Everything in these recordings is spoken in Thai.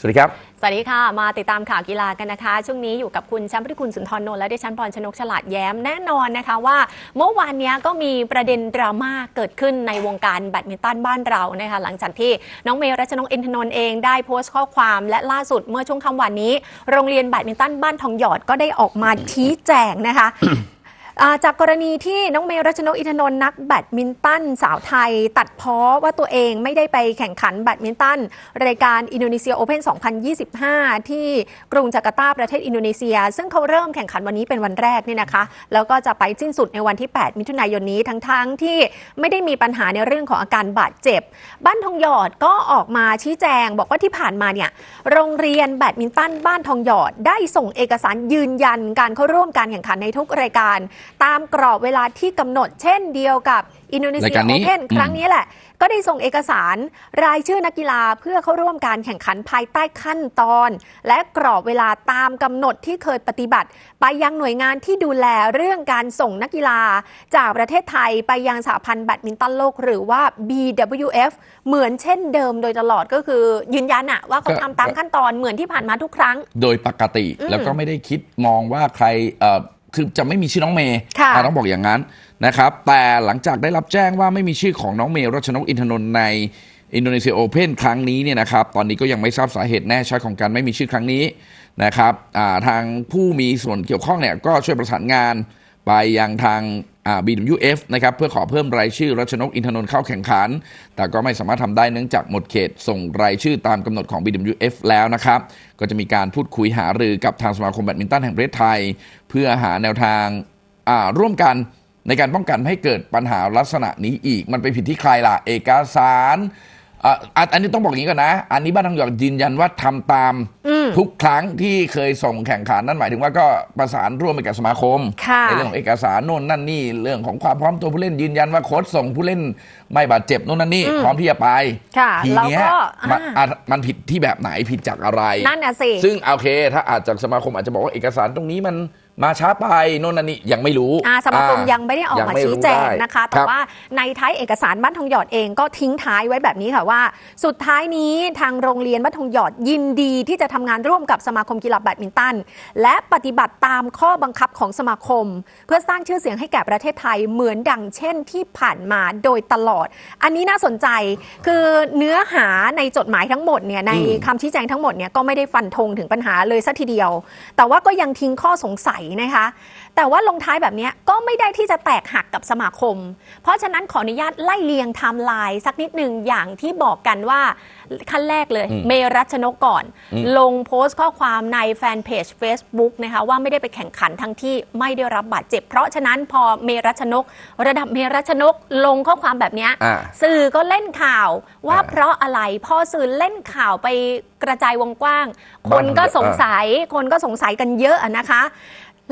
สวัสดีครับ สวัสดีค่ะ มาติดตามข่าวกีฬากันนะคะ ช่วงนี้อยู่กับคุณแชมป์พิคุณสุนทรนนท์และดิฉันพรชนกฉลาดแย้มแน่นอนนะคะว่า เมื่อวานนี้ก็มีประเด็นดราม่าเกิดขึ้นในวงการแบดมินตันบ้านเรานะคะ หลังจากที่น้องเมย์รัชนกอินทนนท์เองได้โพสต์ข้อความและล่าสุดเมื่อช่วงค่ำวันนี้ โรงเรียนแบดมินตันบ้านทองหยอดก็ได้ออกมาชี้แจงนะคะ จากกรณีที่น้องเมย์รัชนกอินทนนท์นักแบดมินตันสาวไทย ตัดเพ้อว่าตัวเองไม่ได้ไปแข่งขันแบดมินตันรายการอินโดนีเซียโอเพ่น2025 ที่กรุงจาการ์ตาประเทศอินโดนีเซีย ซึ่งเขาเริ่มแข่งขันวันนี้เป็นวันแรกนี่นะคะ แล้วก็จะไปสิ้นสุดในวันที่ 8 มิถุนายนนี้ทั้งๆทที่ไม่ได้มีปัญหาในเรื่องของอาการบาดเจ็บ บ้านทองหยอดก็ออกมาชี้แจง บอกว่าที่ผ่านมาเนี่ยโรงเรียนแบดมินตันบ้านทองหยอดได้ส่งเอกสารยืนยันการเข้าร่วมการแข่งขันในทุกรายการตามกรอบเวลาที่กำหนด เช่นเดียวกับอินโดนีเซีรายยการโอนี้เพนครั้งนี้แหละ ก็ได้ส่งเอกสารรายชื่อนักกีฬาเพื่อเข้าร่วมการแข่งขันภายใต้ขั้นตอน และกรอบเวลาตามกำหนดที่เคยปฏิบัติ ไปยังหน่วยงานที่ดูแลเรื่องการส่งนักกีฬา จากประเทศไทยไปยังสหพันธ์แบดมินตันโลก หรือว่า BWF เหมือนเช่นเดิมโดยตลอดก็คือยืนยันอะว่าเขาก็ทำตามขั้นตอนเหมือนที่ผ่านมาทุกครั้ง โดยปกติอืมแล้วก็ไม่ได้คิดมองว่าใครเอ่อ คือจะไม่มีชื่อน้องเมย์ค่ะอะต้องบอกอย่างนั้นนะครับ แต่หลังจากได้รับแจ้งว่าไม่มีชื่อของน้องเมย์รัชนกอินทนนท์ในอินโดนีเซียโอเพนครั้งนี้เนี่ยนะครับ ตอนนี้ก็ยังไม่ทราบสาเหตุแน่ชัดของการไม่มีชื่อครั้งนี้นะครับอ่าทางผู้มีส่วนเกี่ยวข้องเนี่ยก็ช่วยประสานงานไปยังทางอ่า BWF นะครับเพื่อขอเพิ่มรายชื่อรัชนกอินทนนท์เข้าแข่งขัน แต่ก็ไม่สามารถทำได้เนื่องจากหมดเขตส่งรายชื่อตามกำหนดของ BWF แล้วนะครับก็จะมีการพูดคุยหารือกับทางสมาคมแบดมินตันแห่งประเทศไทย เพื่อหาแนวทางร่วมกันในการป้องกันไม่ให้เกิดปัญหาลักษณะนี้อีก มันไปผิดที่ใครล่ะ เอกสารอ,อันนี้ต้องบอกอย่างนี้ก่อนนะ อันนี้บ้านทางหยอดยืนยันว่าทำตามมทุกครั้งที่เคยส่งแข่งขันนั่นหมายถึงว่าก็ประสานร่วมไปกับสมาคม ค่ะในเรื่องของเอกสารโน่นนั่นนี่เรื่องของความพร้อมตัวผู้เล่นยืนยันว่าโค้ชส่งผู้เล่นไม่บาดเจ็บโน่นนั่นนี่อืมพร้อมที่จะไปค่ะทีแล้วเนี้ยก็มันอ่าอะมันผิดที่แบบไหนผิดจากอะไร นั่นน่ะสิ ซึ่งโอเค ถ้าอาจจากสมาคมอาจจะบอกว่าเอกสารตรงนี้มันมาช้าไปโน่นนั่นนี่ยังไม่รู้อ่าสมาคมอ่ ยังไม่ได้ออกยังมาไม่รู้ชี้แจงได้นะคะ แต่ครับว่าในท้ายเอกสารบ้านทองหยอดเองก็ทิ้งท้ายไว้แบบนี้ค่ะว่า สุดท้ายนี้ทางโรงเรียนบ้านทองหยอดยินดีที่จะทำงานร่วมกับสมาคมกีฬาแบดมินตัน และปฏิบัติตามข้อบังคับของสมาคม เพื่อสร้างชื่อเสียงให้แก่ประเทศไทยเหมือนดังเช่นที่ผ่านมาโดยตลอด อันนี้น่าสนใจคือเนื้อหาในจดหมายทั้งหมดเนี่ยในอืมคำชี้แจงทั้งหมดเนี่ยก็ไม่ได้ฟันธงถึงปัญหาเลยสัทีเดียว แต่ว่าก็ยังทิ้งข้อสงสัยนะคะ แต่ว่าลงท้ายแบบเนี้ยก็ไม่ได้ที่จะแตกหักกับสมาคม เพราะฉะนั้นขออนุญาตไล่เลียงไทม์ไลน์สักนิดหนึ่งอย่างที่บอกกันว่าขั้นแรกเลยอืมเมรัชนกก่อนอืมลงโพสต์ข้อความในแฟนเพจ Facebook นะคะว่าไม่ได้ไปแข่งขันทั้งที่ไม่ได้รับบาดเจ็บ เพราะฉะนั้นพอเมรัชนก ระดับเมรัชนกลงข้อความแบบเนี้ยอ่าสื่อก็เล่นข่าวว่าอ่าเพราะอะไรพอสื่อเล่นข่าวไปกระจายวงกว้างคบ้านนก็เยอะสงสัยคนก็สงสัยกันเยอะอะนะคะ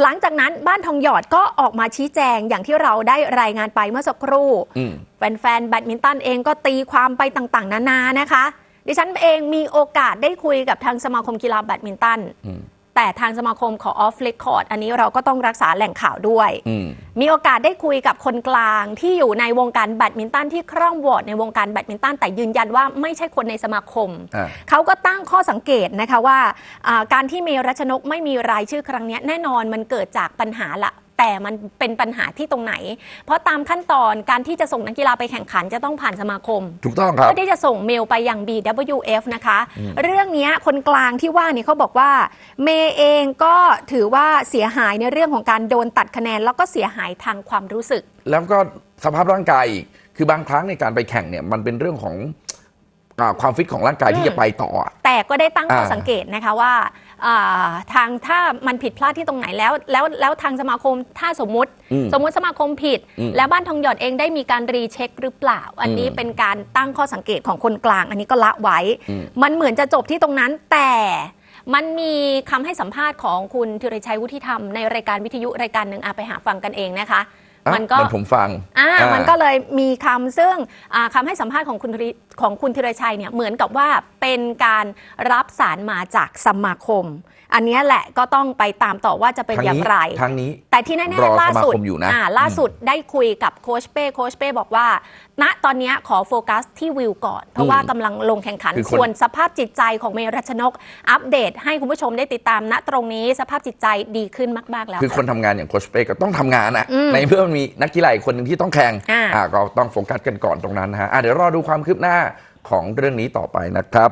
หลังจากนั้นบ้านทองหยอดก็ออกมาชี้แจงอย่างที่เราได้รายงานไปเมื่อสักครู่อืมแฟนๆแบดมินตันเองก็ตีความไปต่างๆ นานานะคะ ดิฉันเองมีโอกาสได้คุยกับทางสมาคมกีฬาแบดมินตันอืมแต่ทางสมาคมขอออฟเลคคอร์ดอันนี้เราก็ต้องรักษาแหล่งข่าวด้วยอืมมีโอกาสได้คุยกับคนกลางที่อยู่ในวงการแบดมินตันที่คร่องวอร์ดในวงการแบดมินตันแต่ยืนยันว่าไม่ใช่คนในสมาคมอ่าเขาก็ตั้งข้อสังเกตนะคะว่าอ่า การที่เมรัชนกไม่มีรายชื่อครั้งเนี้ยแน่นอนมันเกิดจากปัญหาละ แต่มันเป็นปัญหาที่ตรงไหน เพราะตามขั้นตอนการที่จะส่งนักกีฬาไปแข่งขันจะต้องผ่านสมาคม ถูกต้องครับ เพื่อที่จะส่งเมลไปยัง BWF นะคะ เรื่องเนี้ยคนกลางที่ว่าเนี่ยเขาบอกว่า เมย์เองก็ถือว่าเสียหายในเรื่องของการโดนตัดคะแนน แล้วก็เสียหายทางความรู้สึก แล้วก็สภาพร่างกายอีกคือบางครั้งในการไปแข่งเนี่ยมันเป็นเรื่องของอา ความฟิตของร่างกายที่จะไปต่ออะแต่ก็ได้ตั้งข้ออ่าสังเกตนะคะว่าอ่าทางถ้ามันผิดพลาดที่ตรงไหนแล้ว แล้วแล้วทางสมาคมถ้าสมมุติอืมสมมุติสมาคมผิดอืมแล้วบ้านทองหยอดเองได้มีการรีเช็คหรือเปล่า อันนี้อืมเป็นการตั้งข้อสังเกตของคนกลาง อันนี้ก็ละไว้อืมมันเหมือนจะจบที่ตรงนั้นแต่มันมีคำให้สัมภาษณ์ของคุณธีรชัยวุฒิธรรมในรายการวิทยุรายการหนึ่งอาไปหาฟังกันเองนะคะอะ มันก็เหมือนผมฟังอ่าอ่ามัมันก็เลยมีคำซึ่งอ่าคำให้สัมภาษณ์ของคุณธีรของคุณธีรชัยเนี่ยเหมือนกับว่า เป็นเป็นการรับสารมาจากสมาคม อันเนี้ยแหละก็ต้องไปตามต่อว่าจะเป็นทางอย่างนี้ไรทางนี้ แต่ที่แน่รอๆล่าสุดสมาคมอยู่นะล่าสุดได้คุยกับโคชเป้โคชเป้บอกว่า ณตอนเนี้ยขอโฟกัสที่วิวก่อน เพราะว่ากำลังลงแข่งขันคือคนส่วนสภาพจิตใจของเมรัชนก อัปเดต ให้คุณผู้ชมได้ติดตามณตรงนี้สภาพจิตใจดีขึ้นมากๆแล้ว คือคนทำงานอย่างโคชเป้ก็ต้องทำงานอะอืมในเมื่อมันมีนักกีฬาอีกคนหนึ่งที่ต้องแข่งอ่าอ่าก็ต้องโฟกัสกันก่อนตรงนั้นนะฮะอะเดี๋ยวรอดูความคืบหน้าของเรื่องนี้ต่อไปนะครับ